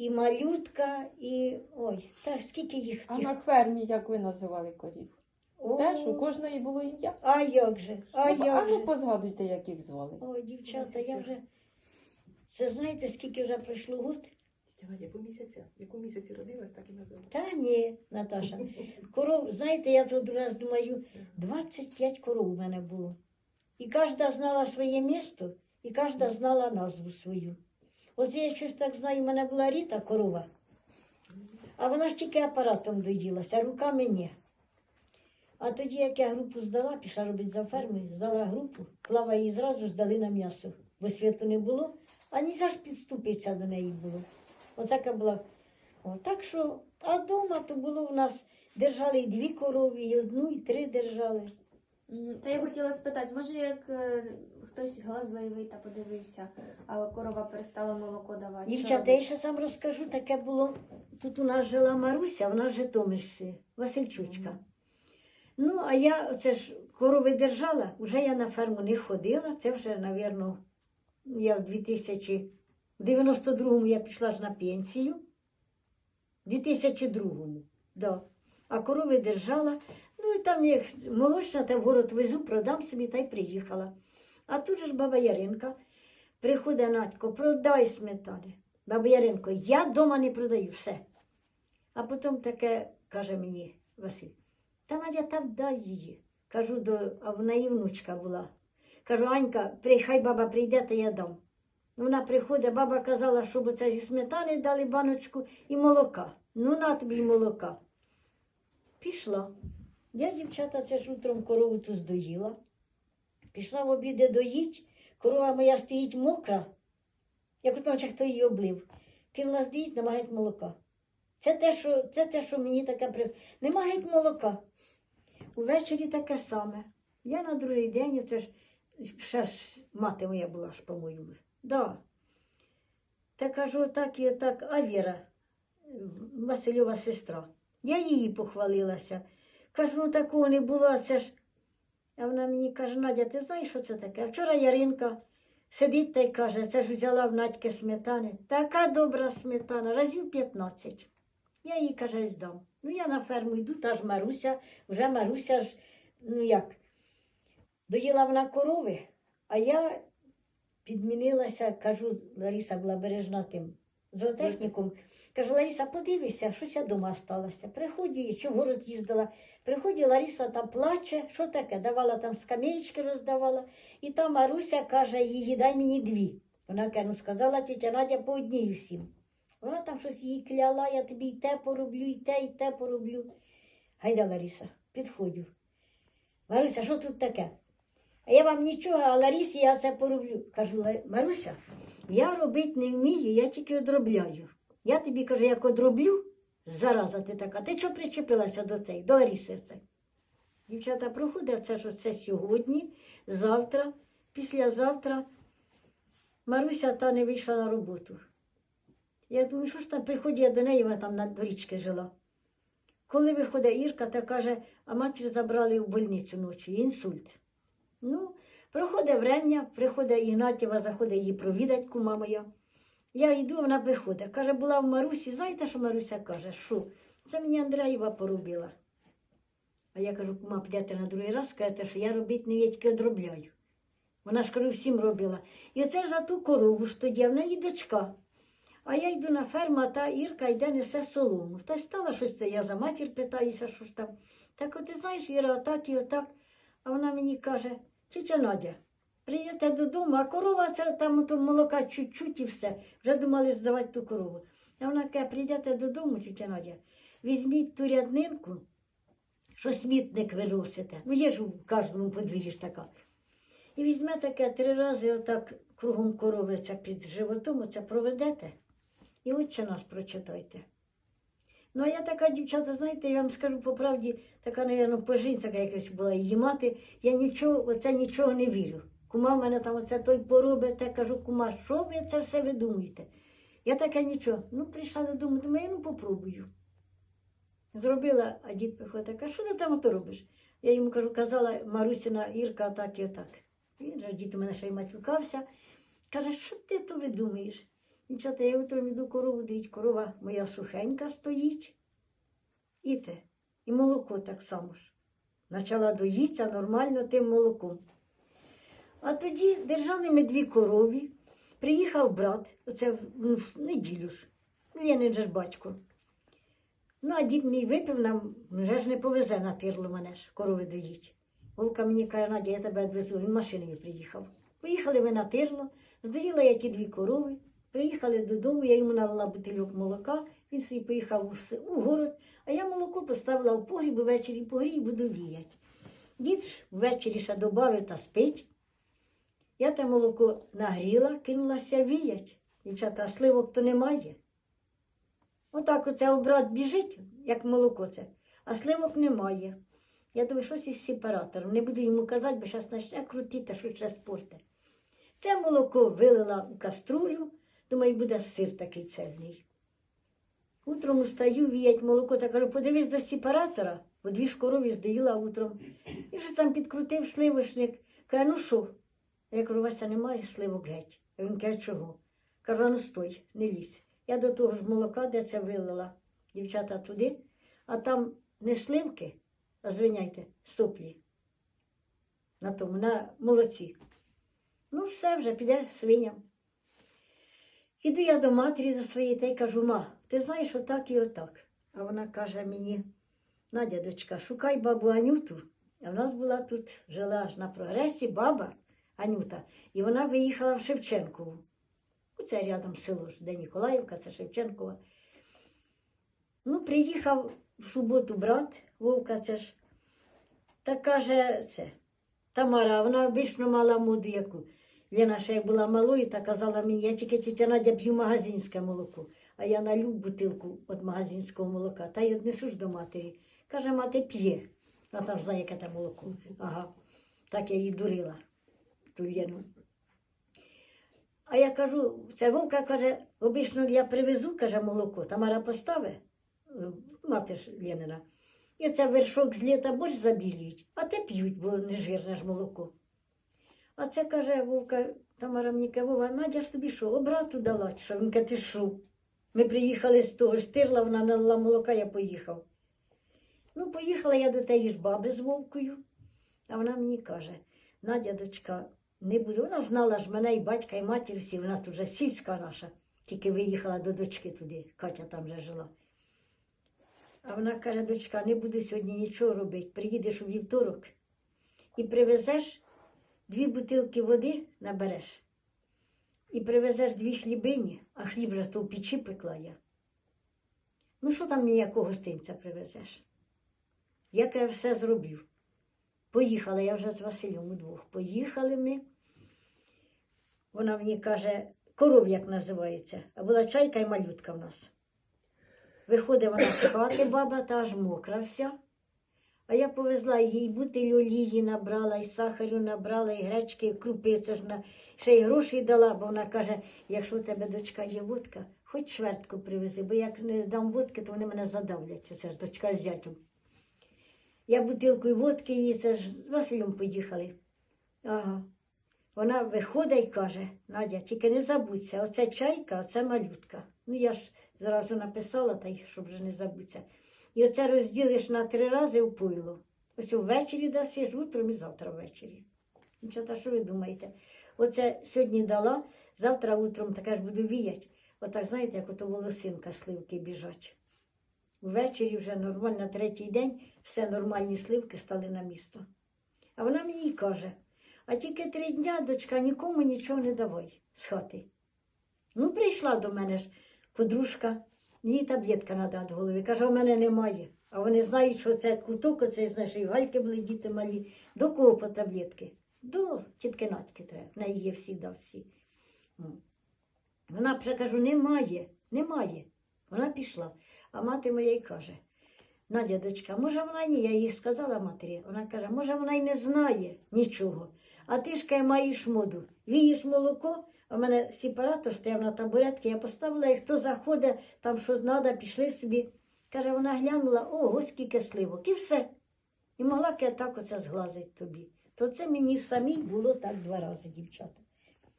і малютка, і ой, та скільки їх А тих. на фермі, як ви називали корів? О, Теж у кожної було ім'я. А як же? А Ну, а як ну же? позгадуйте, як їх звали. Ой, дівчата, я вже. Це знаєте, скільки вже пройшло год? Надя, по місяця. Яку місяці родилась, так і називала. Та ні, Наташа. Коров, знаєте, я тут раз думаю, 25 коров у мене було. І кожна знала своє місто, і кожна знала назву свою. Ось я щось так знаю, у мене була Ріта корова, а вона ж тільки апаратом доїлася, руками ні. А тоді, як я групу здала, пішла робити за ферми, здала групу, клава її зразу здали на м'ясо, бо світу не було, а ні за ж підступитися до неї було. Отака була. О, так що, а вдома то було у нас, держали і дві корови, і одну, і три держали. Та я хотіла спитати, може як е, хтось глазливий та подивився, а корова перестала молоко давати. Дівчата, я ще сам розкажу, таке було. Тут у нас жила Маруся, вона з Житомирщини, Васильчучка. Ну, а я оце ж корови держала, вже я на ферму не ходила. Це вже, напевно, я в 2092-му я пішла ж на пенсію. В 2002-му, да. А корови держала. Ну і там як молочна, та в город везу, продам собі та й приїхала. А тут же ж баба Яринка приходить Надько, продай сметани. Баба Яринко, я дома не продаю все. А потім таке каже мені Василь, та Надя так дай її. Кажу, до, а в неї внучка була. Кажу, Анька, хай баба прийде, то я дам. Вона приходить, баба казала, щоб оце зі сметани дали баночку і молока. Ну, на тобі й молока. Пішла. Я, дівчата, це ж утром корову ту здоїла. Пішла в обіди доїть, корова моя стоїть мокра, як у ночах хто її облив. Кинула здоїть, нема геть молока. Це те, що, це те, що мені таке при... Нема геть молока. Увечері таке саме. Я на другий день, оце ж ще ж мати моя була ж, по-моєму. Да. Та кажу, отак і отак, а Віра, Васильова сестра. Я її похвалилася. Кажу, ну такого не було, це ж. А вона мені каже, Надя, ти знаєш, що це таке? Вчора Яринка сидить та й каже, це ж взяла в Надьки сметани. Така добра сметана, разів 15. Я їй каже, здам. Ну, я на ферму йду, та ж Маруся, вже Маруся ж, ну як, доїла вона корови, а я підмінилася, кажу, Лариса була бережна тим зоотехніком. Кажу, Лариса, подивися, щось я дома сталася. Приходю, що в город їздила. Приходю, Лариса там плаче, що таке? Давала там скамеечки роздавала. І та Маруся каже, її дай мені дві. Вона каже, ну сказала тітя Надя по одній всім. Вона там щось їй кляла, я тобі і те пороблю, і те, і те пороблю. Гайда, Лариса, підходжу. Маруся, що тут таке? А я вам нічого, а Ларісі я це пороблю. Кажу, Маруся, я робити не вмію, я тільки одробляю. Я тобі кажу, як одроблю, зараза ти така, ти чого причепилася до цей, до цей? Дівчата проходять, це ж це сьогодні, завтра, післязавтра. Маруся та не вийшла на роботу. Я думаю, що ж там приходить я до неї, вона там на дворічки жила. Коли виходить Ірка, та каже, а матір забрали в больницю ночі, інсульт. Ну, проходить врем'я, приходить Ігнатєва, заходить її провідать, кума моя. Я йду, вона виходить. Каже, була в Марусі. Знаєте, що Маруся каже? Що? Це мені Андреєва поробила. А я кажу, кума, підете на другий раз, скажете, що я робити не тільки одробляю. Вона ж кажу, всім робила. І оце за ту корову ж тоді, в неї дочка. А я йду на ферму, а та Ірка йде несе солому. Та й стала щось це, я за матір питаюся, що ж там. Так от ти знаєш, Іра, отак і отак. А вона мені каже, тітя Надя, прийдете додому, а корова це там то молока чуть-чуть і все. Вже думали здавати ту корову. А вона каже, прийдете додому, тітя Надя, візьміть ту ряднинку, що смітник виносите. Ну, є ж у кожному подвір'ї ж така. І візьме таке три рази отак кругом корови це під животом, оце проведете. І отче нас прочитайте. Ну, а я така дівчата, знаєте, я вам скажу по правді, така, напевно, по житті така якась була її мати. Я нічого, оце нічого не вірю. Кума в мене там оце той поробить, та кажу, кума, що ви це все видумуєте? Я така нічого. Ну, прийшла додому, думаю, ну попробую. Зробила, а дід приходить, каже, що ти там ото робиш? Я йому кажу, казала Марусіна Ірка, так і отак. Він же дід у мене ще й матюкався. Каже, що ти то видумаєш? Дівчата, я утром йду корову доїть, корова моя сухенька стоїть. І те. І молоко так само ж. Почала доїтися нормально тим молоком. А тоді держали ми дві корові. Приїхав брат, оце ну, в неділю ж. Ленин же ж батько. Ну, а дід мій випив нам, вже ж не повезе на тирло мене ж, корови доїть. Вовка мені каже, Надя, я тебе відвезу, він машиною приїхав. Поїхали ми на тирло, здоїла я ті дві корови, приїхали додому, я йому налила бутильок молока, він собі поїхав у, город, а я молоко поставила в погріб, ввечері погрій буду віяти. Дід ввечері ще добавив та спить. Я те молоко нагріла, кинулася віять. Дівчата, а сливок то немає. Отак оце обрат біжить, як молоко це, а сливок немає. Я думаю, щось із сепаратором. Не буду йому казати, бо зараз почне крутити, що ще спорте. Те молоко вилила у каструлю, думаю, буде сир такий цельний. Утром устаю, віять молоко, та кажу, подивись до сепаратора, бо дві ж корові здоїла утром. І щось там підкрутив сливочник. Каже, ну що? Я кажу, Вася, немає сливок геть. А він каже, чого? Кажу, «А ну стой, не лізь. Я до того ж молока, де це вилила, дівчата туди, а там не сливки, а звиняйте, соплі. На тому, на молоці. Ну, все вже піде свиням. Іду я до матері до своєї та й кажу, ма, ти знаєш отак і отак. А вона каже мені, Надя, дочка, шукай бабу Анюту. А в нас була тут, жила аж на прогресі баба Анюта, і вона виїхала в Шевченкову. Оце рядом село де Ніколаївка, це Шевченкова. Ну, приїхав в суботу брат Вовка, це ж. Та каже, це, Тамара, вона обично мала моду яку. Лена ще як була малою, та казала мені, я тільки тетя Надя п'ю магазинське молоко, а я налю бутилку від магазинського молока, та й віднесу ж до матері. Каже, мати п'є. А там знає, яке там молоко. Ага. Так я її дурила, ту А я кажу, ця вовка каже, обично я привезу, каже, молоко, Тамара поставить, е, мати ж Ленина. І це вершок з літа борщ забілюють, а те п'ють, бо не жирне ж молоко. А це каже Вовка, Тамара мені каже, Вова, Надя ж тобі що, обрату дала, що? Він каже, ти що? Ми приїхали з того ж тирла, вона налила молока, я поїхав. Ну, поїхала я до тієї ж баби з Вовкою, а вона мені каже, Надя, дочка, не буду. Вона знала ж мене і батька, і матір всі, вона тут вже сільська наша, тільки виїхала до дочки туди, Катя там вже жила. А вона каже, дочка, не буду сьогодні нічого робити. Приїдеш у вівторок і привезеш дві бутилки води набереш. І привезеш дві хлібині, а хліб вже то в печі пекла я. Ну, що там ніякого гостинця привезеш? Я все зробив. Поїхала я вже з Василем удвох. Поїхали ми. Вона мені каже, коров як називається, а була чайка і малютка в нас. Виходить вона з хати, баба та аж мокра вся. А я повезла їй бутиль олії набрала, і сахарю набрала, і гречки, і крупи, це ж на... ще й гроші дала, бо вона каже, якщо у тебе дочка є водка, хоч швертку привези, бо як не дам водки, то вони мене задавлять. Це ж дочка з зятем. Я бутилкою водки їй, це ж з Василем поїхали. Ага. Вона виходить і каже, Надя, тільки не забудься, оце чайка, оце малютка. Ну я ж зразу написала, та й щоб вже не забудься. І оце розділиш на три рази у пойло. Ось ввечері дасиш, утром і завтра ввечері. Ну, що та що ви думаєте? Оце сьогодні дала, завтра утром таке ж буду віяти. Отак, знаєте, як ото волосинка сливки біжать. Ввечері вже нормально, третій день все нормальні сливки стали на місто. А вона мені каже, а тільки три дня, дочка, нікому нічого не давай з хати. Ну, прийшла до мене ж подружка, їй таблетка треба від голови. Каже, у мене немає. А вони знають, що це куток, оцей, знаєш, і гальки були діти малі. До кого по таблетки? До тітки Надьки треба. В неї є всі, да, всі. Вона вже кажу, немає, немає. Вона пішла. А мати моя й каже, Надя, дочка, може вона ні, я їй сказала матері. Вона каже, може вона й не знає нічого. А ти ж каже, маєш моду. Вієш молоко, а в мене сепаратор стояв на табуретці, я поставила, і хто заходить, там що треба, пішли собі. Каже, вона глянула, ого, скільки сливок, і все. І могла так оце зглазить тобі. То це мені самій було так два рази, дівчата.